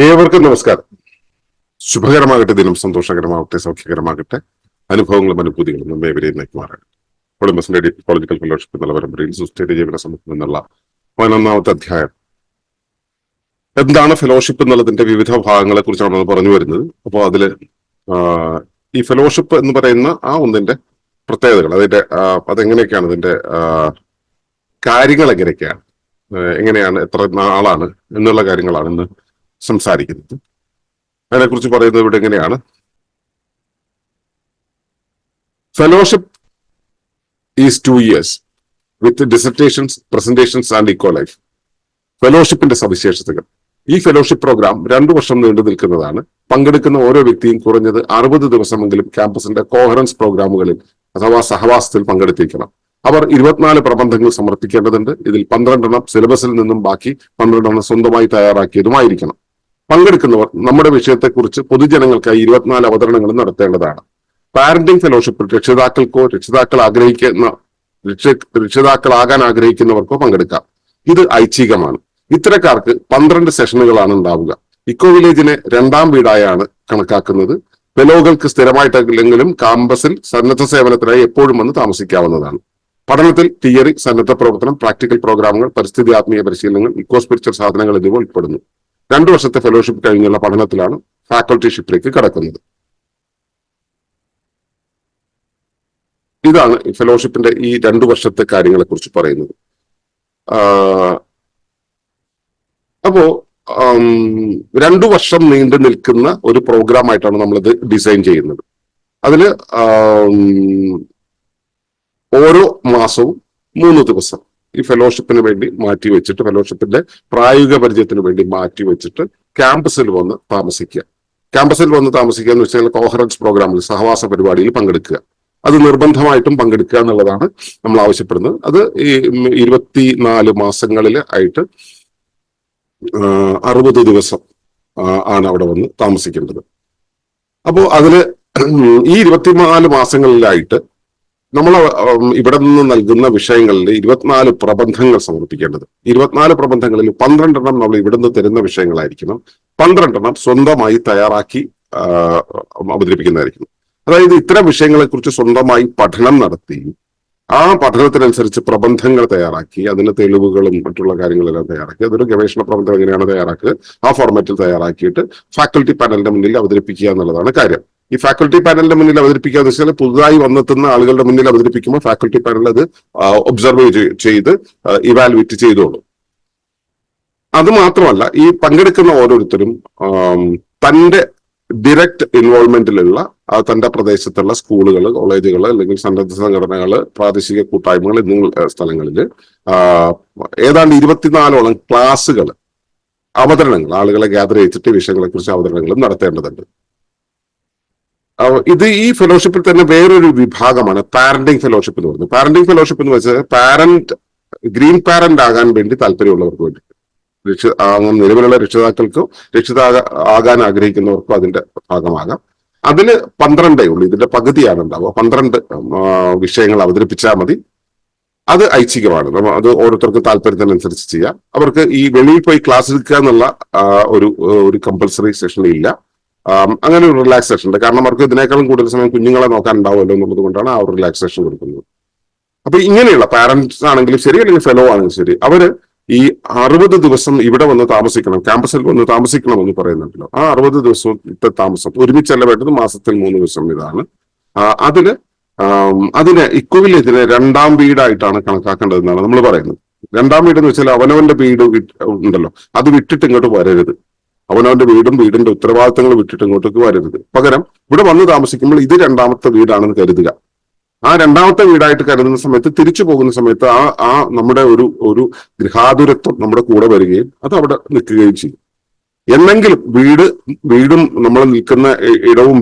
ഏവർക്കും നമസ്കാരം. ശുഭകരമാകട്ടെ ദിനം സന്തോഷകരമാകട്ടെ സൗഖ്യകരമാകട്ടെ. അനുഭവങ്ങളും അനുഭൂതികളും നമ്മെ ഇവരെയും നയിക്കുമാറാകട്ടെ. കൊളംബസിന്റെ പൊളിറ്റിക്കൽ ഫെലോഷിപ്പ് എന്നുള്ള പരമ്പരയിൽ സുസ്ഥിര ജീവന സമൂഹം എന്നുള്ള പതിനൊന്നാമത്തെ അധ്യായം. എന്താണ് ഫെലോഷിപ്പ് എന്നുള്ളതിന്റെ വിവിധ ഭാഗങ്ങളെ കുറിച്ചാണ് നമ്മൾ പറഞ്ഞു വരുന്നത്. അപ്പോൾ അതിൽ ഈ ഫെലോഷിപ്പ് എന്ന് പറയുന്ന ആ ഒന്നിന്റെ പ്രത്യേകതകൾ അതിന്റെ അതെങ്ങനെയൊക്കെയാണ് അതിന്റെ കാര്യങ്ങൾ എങ്ങനെയൊക്കെയാണ് എങ്ങനെയാണ് എത്ര നാളാണ് എന്നുള്ള കാര്യങ്ങളാണ് ഇന്ന് സംസാരിക്കുന്നത്. അതിനെക്കുറിച്ച് പറയുന്നത് ഇവിടെ എങ്ങനെയാണ്? Fellowship is two years with dissertations presentations and eco life ഫെലോഷിപ്പിന്റെ സവിശേഷതകൾ. ഈ ഫെലോഷിപ്പ് പ്രോഗ്രാം രണ്ടു വർഷം നീണ്ടു നിൽക്കുന്നതാണ്. പങ്കെടുക്കുന്ന ഓരോ വ്യക്തിയും കുറഞ്ഞത് അറുപത് ദിവസമെങ്കിലും ക്യാമ്പസിന്റെ കോഹറൻസ് പ്രോഗ്രാമുകളിൽ അഥവാ സഹവാസത്തിൽ പങ്കെടുത്തിരിക്കണം. അവർ ഇരുപത്തിനാല് പ്രബന്ധങ്ങൾ സമർപ്പിക്കേണ്ടതുണ്ട്. ഇതിൽ പന്ത്രണ്ടെണ്ണം സിലബസിൽ നിന്നും ബാക്കി പന്ത്രണ്ടെണ്ണം സ്വന്തമായി തയ്യാറാക്കിയതുമായിരിക്കണം. പങ്കെടുക്കുന്നവർ നമ്മുടെ വിഷയത്തെക്കുറിച്ച് പൊതുജനങ്ങൾക്കായി ഇരുപത്തിനാല് അവതരണങ്ങൾ നടത്തേണ്ടതാണ്. പാരന്റിംഗ് ഫെലോഷിപ്പ് രക്ഷിതാക്കൾക്കോ രക്ഷിതാക്കൾ ആഗ്രഹിക്കുന്ന രക്ഷ- രക്ഷിതാക്കളാകാൻ ആഗ്രഹിക്കുന്നവർക്കോ പങ്കെടുക്കാം. ഇത് ഐച്ഛികമാണ്. ഇത്തരക്കാർക്ക് പന്ത്രണ്ട് സെഷനുകളാണ് ഉണ്ടാവുക. ഇക്കോ വില്ലേജിനെ രണ്ടാം വീടായാണ് കണക്കാക്കുന്നത്. ഫെലോകൾക്ക് സ്ഥിരമായിട്ടില്ലെങ്കിലും കാമ്പസിൽ സന്നദ്ധ സേവനത്തിനായി എപ്പോഴും വന്ന് താമസിക്കാവുന്നതാണ്. പഠനത്തിൽ തിയറി സന്നദ്ധ പ്രവർത്തനം പ്രാക്ടിക്കൽ പ്രോഗ്രാമുകൾ പരിസ്ഥിതി ആത്മീയ പരിശീലനങ്ങൾ ഇക്കോ സ്പിരിച്വൽ സാധനങ്ങൾ എന്നിവ ഉൾപ്പെടുന്നു. രണ്ടു വർഷത്തെ ഫെലോഷിപ്പ് കഴിഞ്ഞുള്ള പഠനത്തിലാണ് ഫാക്കൾട്ടിഷിപ്പിലേക്ക് കടക്കുന്നത്. ഇതാണ് ഫെലോഷിപ്പിന്റെ ഈ രണ്ടു വർഷത്തെ കാര്യങ്ങളെ കുറിച്ച് പറയുന്നത് അപ്പോ രണ്ടു വർഷം നീണ്ടു നിൽക്കുന്ന ഒരു പ്രോഗ്രാം ആയിട്ടാണ് നമ്മളിത് ഡിസൈൻ ചെയ്യുന്നത്. അതിൽ ഓരോ മാസവും മൂന്ന് ദിവസം. ഈ ഫെലോഷിപ്പിന് വേണ്ടി മാറ്റി വെച്ചിട്ട് ഫെലോഷിപ്പിന്റെ പ്രായോഗിക പരിചയത്തിന് വേണ്ടി മാറ്റി വെച്ചിട്ട് ക്യാമ്പസിൽ വന്ന് താമസിക്കുക. ക്യാമ്പസിൽ വന്ന് താമസിക്കുക എന്ന് വെച്ചാൽ കോഹറൻസ് പ്രോഗ്രാമിൽ സഹവാസ പരിപാടിയിൽ പങ്കെടുക്കുക. അത് നിർബന്ധമായിട്ടും പങ്കെടുക്കുക എന്നുള്ളതാണ് നമ്മൾ ആവശ്യപ്പെടുന്നത്. അത് ഈ ഇരുപത്തിനാല് മാസങ്ങളിൽ ആയിട്ട് അറുപത് ദിവസം ആണ് അവിടെ വന്ന് താമസിക്കേണ്ടത്. അപ്പോൾ അതിൽ ഈ ഇരുപത്തിനാല് മാസങ്ങളിലായിട്ട് നമ്മൾ ഇവിടെ നിന്ന് നൽകുന്ന വിഷയങ്ങളിൽ ഇരുപത്തിനാല് പ്രബന്ധങ്ങൾ സമർപ്പിക്കേണ്ടത്. ഇരുപത്തിനാല് പ്രബന്ധങ്ങളിൽ പന്ത്രണ്ടെണ്ണം നമ്മൾ ഇവിടെ നിന്ന് തരുന്ന വിഷയങ്ങളായിരിക്കണം. പന്ത്രണ്ടെണ്ണം സ്വന്തമായി തയ്യാറാക്കി അവതരിപ്പിക്കുന്നതായിരിക്കണം. അവതരിപ്പിക്കുന്നതായിരിക്കും അതായത് ഇത്തരം വിഷയങ്ങളെ കുറിച്ച് സ്വന്തമായി പഠനം നടത്തി ആ പഠനത്തിനനുസരിച്ച് പ്രബന്ധങ്ങൾ തയ്യാറാക്കി അതിന് തെളിവുകളും മറ്റുള്ള കാര്യങ്ങളെല്ലാം തയ്യാറാക്കി അതൊരു ഗവേഷണ പ്രബന്ധം എങ്ങനെയാണ് തയ്യാറാക്കുക ആ ഫോർമാറ്റിൽ തയ്യാറാക്കിയിട്ട് ഫാക്കൽറ്റി പാനലിന്റെ മുന്നിൽ അവതരിപ്പിക്കുക എന്നുള്ളതാണ് കാര്യം. ഈ ഫാക്കൽറ്റി പാനലിന്റെ മുന്നിൽ അവതരിപ്പിക്കുക വെച്ചാൽ പുതുതായി വന്നെത്തുന്ന ആളുകളുടെ മുന്നിൽ അവതരിപ്പിക്കുമ്പോൾ ഫാക്കൽറ്റി പാനൽ അത് ഒബ്സർവ് ചെയ്ത് ഇവാലുവേറ്റ് ചെയ്തോളൂ. അത് മാത്രമല്ല ഈ പങ്കെടുക്കുന്ന ഓരോരുത്തരും തന്റെ ഡിറക്റ്റ് ഇൻവോൾവ്മെന്റിലുള്ള തന്റെ പ്രദേശത്തുള്ള സ്കൂളുകൾ കോളേജുകൾ അല്ലെങ്കിൽ സന്നദ്ധ സംഘടനകൾ പ്രാദേശിക കൂട്ടായ്മകൾ എന്നീ സ്ഥലങ്ങളിൽ ഏതാണ്ട് ഇരുപത്തിനാലോളം ക്ലാസ്സുകൾ അവതരണങ്ങൾ ആളുകളെ ഗ്യാദർ ചെയ്തിട്ട് ഈ വിഷയങ്ങളെ കുറിച്ച് അവതരണങ്ങളും നടത്തേണ്ടതുണ്ട്. ഇത് ഈ ഫെലോഷിപ്പിൽ തന്നെ വേറൊരു വിഭാഗമാണ് പാരന്റിങ് ഫെലോഷിപ്പ് എന്ന് പറയുന്നത്. പാരന്റിങ് ഫെലോഷിപ്പ് എന്ന് വെച്ചാൽ പാരന്റ് ഗ്രീൻ പാരന്റ് ആകാൻ വേണ്ടി താല്പര്യമുള്ളവർക്ക് വേണ്ടി. രക്ഷ നിലവിലുള്ള രക്ഷിതാക്കൾക്കും രക്ഷിതാ ആകാൻ ആഗ്രഹിക്കുന്നവർക്കും അതിന്റെ ഭാഗമാകാം. അതിന് പന്ത്രണ്ടേ ഉള്ളൂ. ഇതിന്റെ പകുതിയാണ് ഉണ്ടാവുക. പന്ത്രണ്ട് വിഷയങ്ങൾ അവതരിപ്പിച്ചാൽ മതി. അത് ഐച്ഛികമാണ്. അത് ഓരോരുത്തർക്കും താല്പര്യത്തിനനുസരിച്ച് ചെയ്യാം. അവർക്ക് ഈ വെളിയിൽ പോയി ക്ലാസ് എടുക്കുക എന്നുള്ള ഒരു ഒരു കമ്പൽസറി സെഷൻ ഇല്ല. അങ്ങനെ ഒരു റിലാക്സേഷൻ ഉണ്ട്. കാരണം അവർക്ക് ഇതിനേക്കാളും കൂടുതൽ സമയം കുഞ്ഞുങ്ങളെ നോക്കാൻ ഉണ്ടാവുമല്ലോ എന്നുള്ളത് കൊണ്ടാണ് ആ ഒരു റിലാക്സേഷൻ കൊടുക്കുന്നത്. അപ്പൊ ഇങ്ങനെയുള്ള പാരന്റ്സ് ആണെങ്കിലും ശരി അല്ലെങ്കിൽ ഫെലോ ആണെങ്കിലും ശരി അവർ ഈ അറുപത് ദിവസം ഇവിടെ വന്ന് താമസിക്കണം ക്യാമ്പസിൽ വന്ന് താമസിക്കണം എന്ന് പറയുന്നുണ്ടല്ലോ. ആ അറുപത് ദിവസത്തെ താമസം ഒരുമിച്ചല്ല വേണ്ടത് മാസത്തിൽ മൂന്ന് ദിവസം ഇതാണ്. അതിന് അതിന് അതിന് ഇക്വവിലേജിനെ രണ്ടാം വീടായിട്ടാണ് കണക്കാക്കേണ്ടതെന്നാണ് നമ്മൾ പറയുന്നത്. രണ്ടാം വീട് എന്ന് വെച്ചാൽ അവനവന്റെ വീട് ഉണ്ടല്ലോ. അത് വിട്ടിട്ട് ഇങ്ങോട്ട് വരരുത്. അവനവന്റെ വീടും വീടിന്റെ ഉത്തരവാദിത്തങ്ങൾ വിട്ടിട്ട് ഇങ്ങോട്ടേക്ക് വരരുത്. പകരം ഇവിടെ വന്ന് താമസിക്കുമ്പോൾ ഇത് രണ്ടാമത്തെ വീടാണെന്ന് കരുതുക. ആ രണ്ടാമത്തെ വീടായിട്ട് കരുതുന്ന സമയത്ത് തിരിച്ചു പോകുന്ന സമയത്ത് ആ ആ നമ്മുടെ ഒരു ഒരു ഗൃഹാതുരത്വം നമ്മുടെ കൂടെ വരികയും അത് അവിടെ നിൽക്കുകയും ചെയ്യും. എന്നെങ്കിലും വീട് വീടും നമ്മൾ നിൽക്കുന്ന ഇടവും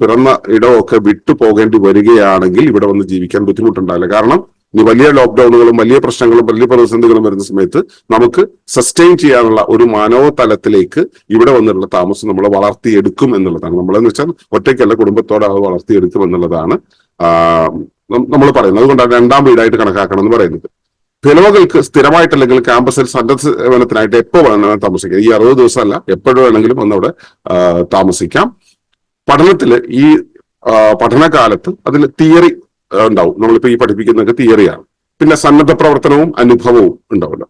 പിറന്ന ഇടവും ഒക്കെ വിട്ടു പോകേണ്ടി വരികയാണെങ്കിൽ ഇവിടെ വന്ന് ജീവിക്കാൻ ബുദ്ധിമുട്ടുണ്ടാവില്ല. കാരണം വലിയ ലോക്ക്ഡൌണുകളും വലിയ പ്രശ്നങ്ങളും വലിയ പ്രതിസന്ധികളും വരുന്ന സമയത്ത് നമുക്ക് സസ്റ്റെയിൻ ചെയ്യാനുള്ള ഒരു മാനവതലത്തിലേക്ക് ഇവിടെ വന്നിട്ടുള്ള താമസം നമ്മൾ വളർത്തിയെടുക്കും എന്നുള്ളതാണ്. നമ്മളെന്ന് വെച്ചാൽ ഒറ്റയ്ക്കല്ല കുടുംബത്തോടെ അത് വളർത്തിയെടുക്കും എന്നുള്ളതാണ് നമ്മൾ പറയുന്നത്. അതുകൊണ്ടാണ് രണ്ടാം വീടായിട്ട് കണക്കാക്കണം എന്ന് പറയുന്നത്. ഫെലോകൾക്ക് സ്ഥിരമായിട്ടല്ലെങ്കിൽ ക്യാമ്പസിൽ സന്നദ്ധ എപ്പോ വേണമെങ്കിലും താമസിക്കാം. ഈ അറുപത് ദിവസമല്ല എപ്പോഴും വേണമെങ്കിലും ഒന്നവിടെ താമസിക്കാം. പഠനത്തിൽ ഈ പഠനകാലത്ത് അതിൽ തിയറി ഉണ്ടാവും. നമ്മളിപ്പോ ഈ പഠിപ്പിക്കുന്നതൊക്കെ തിയറിയാണ് പിന്നെ സന്നദ്ധ പ്രവർത്തനവും അനുഭവവും ഉണ്ടാവില്ല.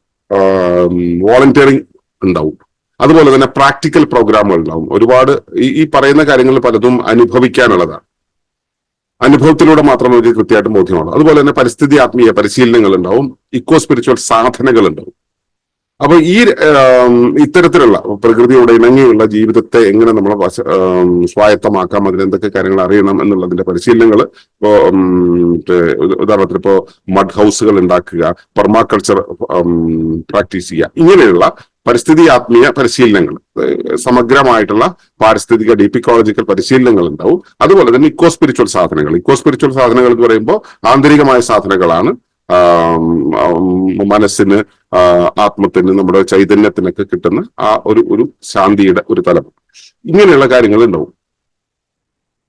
വോളണ്ടിയറിങ് ഉണ്ടാവും. അതുപോലെ തന്നെ പ്രാക്ടിക്കൽ പ്രോഗ്രാമുകൾ ഉണ്ടാവും. ഒരുപാട് ഈ ഈ പറയുന്ന കാര്യങ്ങൾ പലതും അനുഭവിക്കാനുള്ളതാണ്. അനുഭവത്തിലൂടെ മാത്രം നമുക്ക് കൃത്യമായിട്ട് ബോധ്യമാണ് അതുപോലെ തന്നെ പരിസ്ഥിതി ആത്മീയ പരിശീലനങ്ങൾ ഉണ്ടാവും. ഇക്കോ സ്പിരിച്വൽ സാധനകൾ ഉണ്ടാവും. അപ്പൊ ഈ ഇത്തരത്തിലുള്ള പ്രകൃതിയോട് ഇണങ്ങിയുള്ള ജീവിതത്തെ എങ്ങനെ നമ്മൾ സ്വായത്തമാക്കാം അതിനെന്തൊക്കെ കാര്യങ്ങൾ അറിയണം എന്നുള്ളതിന്റെ പരിശീലനങ്ങൾ ഇപ്പോ ഉദാഹരണത്തിന് ഇപ്പോ മഡ് ഹൗസുകൾ ഉണ്ടാക്കുക പെർമാകൾച്ചർ പ്രാക്ടീസ് ചെയ്യുക ഇങ്ങനെയുള്ള പരിസ്ഥിതി ആത്മീയ പരിശീലനങ്ങൾ. സമഗ്രമായിട്ടുള്ള പാരിസ്ഥിതിക ഡീപിക്കോളജിക്കൽ പരിശീലനങ്ങൾ ഉണ്ടാവും. അതുപോലെ തന്നെ ഇക്കോ സ്പിരിച്വൽ സാധനങ്ങൾ. ഇക്കോ സ്പിരിച്വൽ സാധനങ്ങൾ എന്ന് പറയുമ്പോൾ ആന്തരികമായ സാധനങ്ങളാണ്. മനസ്സിന് ആത്മത്തിന് നമ്മുടെ ചൈതന്യത്തിനൊക്കെ കിട്ടുന്ന ആ ഒരു ഒരു ശാന്തിയുടെ ഒരു തലം. ഇങ്ങനെയുള്ള കാര്യങ്ങൾ ഉണ്ടാവും.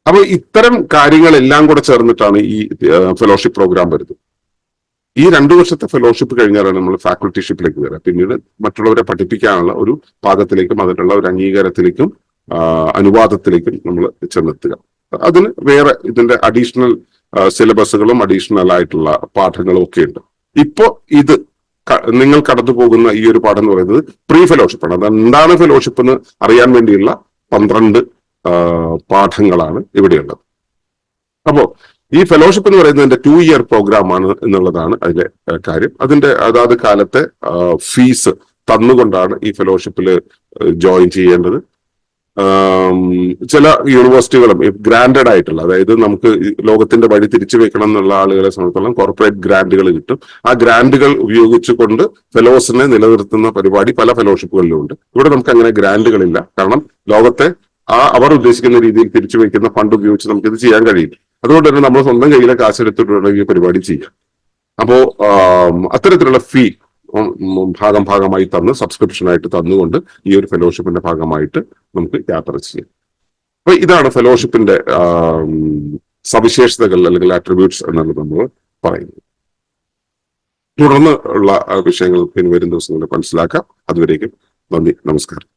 അപ്പൊ ഇത്തരം കാര്യങ്ങളെല്ലാം കൂടെ ചേർന്നിട്ടാണ് ഈ ഫെലോഷിപ്പ് പ്രോഗ്രാം വരുന്നത്. ഈ രണ്ടു വർഷത്തെ ഫെലോഷിപ്പ് കഴിഞ്ഞാലാണ് നമ്മൾ ഫാക്കൽറ്റിഷിപ്പിലേക്ക് വരിക. പിന്നീട് മറ്റുള്ളവരെ പഠിപ്പിക്കാനുള്ള ഒരു പാകത്തിലേക്കും അതിനുള്ള ഒരു അംഗീകാരത്തിലേക്കും അനുവാദത്തിലേക്കും നമ്മൾ ചെന്നെത്തുക. അതിന് വേറെ ഇതിന്റെ അഡീഷണൽ സിലബസുകളും അഡീഷണൽ ആയിട്ടുള്ള പാഠങ്ങളും ഒക്കെ ഉണ്ട് ഇപ്പോ ഇത് നിങ്ങൾ കടന്നു പോകുന്ന ഈ ഒരു പാഠം എന്ന് പറയുന്നത് പ്രീ ഫെലോഷിപ്പ് ആണ്. അത് എന്താണ് ഫെലോഷിപ്പ് എന്ന് അറിയാൻ വേണ്ടിയുള്ള പന്ത്രണ്ട് പാഠങ്ങളാണ് ഇവിടെയുള്ളത്. അപ്പോ ഈ ഫെലോഷിപ്പ് എന്ന് പറയുന്നതിന്റെ ടു ഇയർ പ്രോഗ്രാം ആണ് എന്നുള്ളതാണ് അതിലെ കാര്യം. അതിന്റെ അതാത് കാലത്തെ ഫീസ് തന്നുകൊണ്ടാണ് ഈ ഫെലോഷിപ്പിൽ ജോയിൻ ചെയ്യേണ്ടത്. ചില യൂണിവേഴ്സിറ്റികളും ഗ്രാൻഡഡ് ആയിട്ടുള്ള അതായത് നമുക്ക് ലോകത്തിന്റെ വഴി തിരിച്ചു വെക്കണം എന്നുള്ള ആളുകളെ സംബന്ധിച്ചോളം കോർപ്പറേറ്റ് ഗ്രാൻഡുകൾ കിട്ടും. ആ ഗ്രാൻഡുകൾ ഉപയോഗിച്ചുകൊണ്ട് ഫെലോസിനെ നിലനിർത്തുന്ന പരിപാടി പല ഫെലോഷിപ്പുകളിലും ഉണ്ട്. ഇവിടെ നമുക്ക് അങ്ങനെ ഗ്രാൻഡുകളില്ല. കാരണം ലോകത്തെ ആ അവർ ഉദ്ദേശിക്കുന്ന രീതിയിൽ തിരിച്ചു വയ്ക്കുന്ന ഫണ്ട് ഉപയോഗിച്ച് നമുക്ക് ഇത് ചെയ്യാൻ കഴിയും അതുകൊണ്ട് തന്നെ നമ്മൾ സ്വന്തം കയ്യിലെ കാശ് എടുത്തിട്ടുണ്ടെങ്കിൽ പരിപാടി ചെയ്യാം. അപ്പോ അത്തരത്തിലുള്ള ഫീ ഭാഗം ഭാഗമായി തന്ന് സബ്സ്ക്രിപ്ഷനായിട്ട് തന്നുകൊണ്ട് ഈ ഒരു ഫെലോഷിപ്പിന്റെ ഭാഗമായിട്ട് നമുക്ക് യാത്ര ചെയ്യാം. അപ്പൊ ഇതാണ് ഫെലോഷിപ്പിന്റെ സവിശേഷതകൾ അല്ലെങ്കിൽ ആട്രിബ്യൂട്ട്സ് എന്നുള്ളത് നമ്മൾ പറയുന്നത്. തുടർന്ന് ഉള്ള വിഷയങ്ങൾ പിന്നെ വരും ദിവസങ്ങളിൽ മനസ്സിലാക്കാം. അതുവരേക്കും നന്ദി നമസ്കാരം.